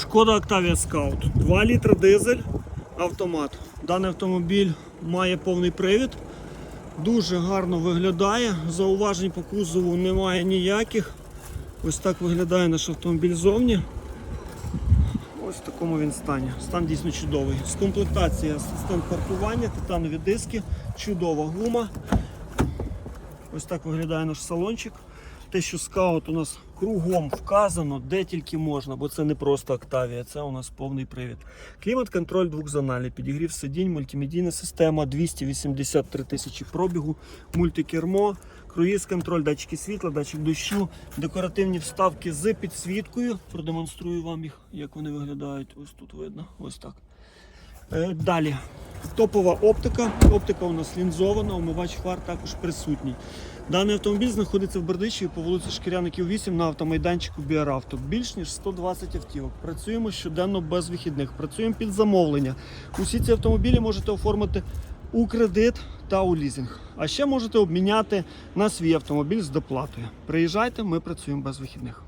Шкода Octavia Scout. 2 літри дизель, автомат. Даний автомобіль має повний привід. Дуже гарно виглядає. Зауважень по кузову немає ніяких. Ось так виглядає наш автомобіль зовні. Ось в такому він стані. Стан дійсно чудовий. З комплектації асистент паркування, титанові диски, чудова гума. Ось так виглядає наш салончик. Те, що скаут у нас кругом вказано, де тільки можна, бо це не просто Octavia, це у нас повний привід. Клімат-контроль двохзональний, підігрів сидінь, мультимедійна система, 283 тисячі пробігу, мультикермо, круїз-контроль, датчики світла, датчик дощу, декоративні вставки з підсвіткою. Продемонструю вам їх, як вони виглядають. Ось тут видно, ось так. Е, Далі. Топова оптика. Оптика у нас лінзована, омивач фар також присутній. Даний автомобіль знаходиться в Бердичеві по вулиці Шкіряників 8 на автомайданчику Біаравто. Більш ніж 120 автівок. Працюємо щоденно без вихідних. Працюємо під замовлення. Усі ці автомобілі можете оформити у кредит та у лізинг. А ще можете обміняти на свій автомобіль з доплатою. Приїжджайте, ми працюємо без вихідних.